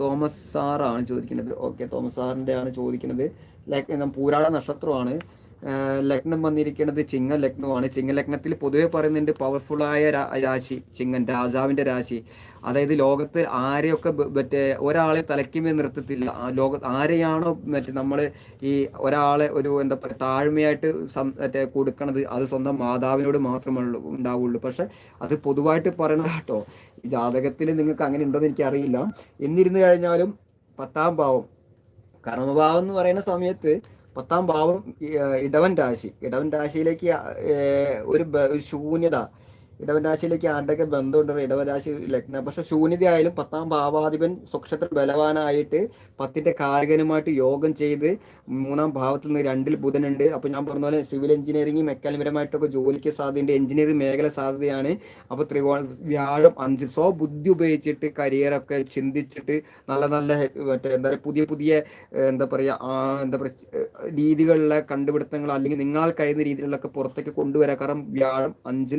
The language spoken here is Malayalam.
തോമസ് സാറാണ് ചോദിക്കുന്നത്. ഓക്കെ തോമസ് സാറിന്റെ ആണ് ചോദിക്കുന്നത് ലൈക്ക് പൂരാട നക്ഷത്രമാണ്. ലഗ്നം വന്നിരിക്കുന്നത് ചിങ്ങ ലഗ്നമാണ് ചിങ്ങ ലഗ്നത്തിൽ പൊതുവെ പറയുന്നുണ്ട് പവർഫുള്ളായ രാശി ചിങ്ങൻ രാജാവിന്റെ രാശി. അതായത് ലോകത്ത് ആരെയൊക്കെ മറ്റേ ഒരാളെ തലയ്ക്കുമേ നിർത്തത്തില്ല. ലോക ആരെയാണോ മറ്റേ നമ്മൾ ഈ ഒരാളെ ഒരു എന്താ പറയുക താഴ്മയായിട്ട് മറ്റേ കൊടുക്കണത് അത് സ്വന്തം മാതാവിനോട് മാത്രമേ ഉണ്ടാവുള്ളൂ. പക്ഷെ അത് പൊതുവായിട്ട് പറയണത് കേട്ടോ ഈ ജാതകത്തിൽ നിങ്ങൾക്ക് അങ്ങനെ ഉണ്ടോ എന്ന് എനിക്കറിയില്ല. എന്നിരുന്നു കഴിഞ്ഞാലും പത്താം ഭാവം. കർമ്മഭാവം എന്ന് പറയുന്ന സമയത്ത് പത്താം ഭാവം ഇടവൻ രാശി. ഇടവൻ രാശിയിലേക്ക് ഒരു ശൂന്യത. ഇടവൻ രാശിയിലേക്ക് ആരുടെയൊക്കെ ബന്ധമുണ്ട് ഇടവരാശി ലഗ്നം പക്ഷെ ശൂന്യത ആയാലും പത്താം ഭാവാധിപൻ സ്വക്ഷത്തിൽ ബലവാനായിട്ട് പത്തിന്റെ കാരകനുമായിട്ട് യോഗം ചെയ്ത് മൂന്നാം ഭാവത്തിൽ നിന്ന് രണ്ടിൽ ബുധനുണ്ട്. അപ്പൊ ഞാൻ പറഞ്ഞ പോലെ സിവിൽ എഞ്ചിനീയറിംഗ് മെക്കാനിപരമായിട്ടൊക്കെ ജോലിക്ക് സാധ്യതയുണ്ട്. എഞ്ചിനീയറിംഗ് മേഖല സാധ്യതയാണ്. അപ്പൊ ത്രികോണ വ്യാഴം അഞ്ച്. സ്വ ബുദ്ധി ഉപയോഗിച്ചിട്ട് കരിയറൊക്കെ ചിന്തിച്ചിട്ട് നല്ല നല്ല മറ്റേ എന്താ പറയുക പുതിയ പുതിയ എന്താ പറയുക എന്താ പറയുക രീതികളിലെ കണ്ടുപിടുത്തങ്ങൾ അല്ലെങ്കിൽ നിങ്ങളാൽ കഴിയുന്ന രീതികളിലൊക്കെ പുറത്തേക്ക് കൊണ്ടുവരാൻ കാരണം വ്യാഴം അഞ്ചിൽ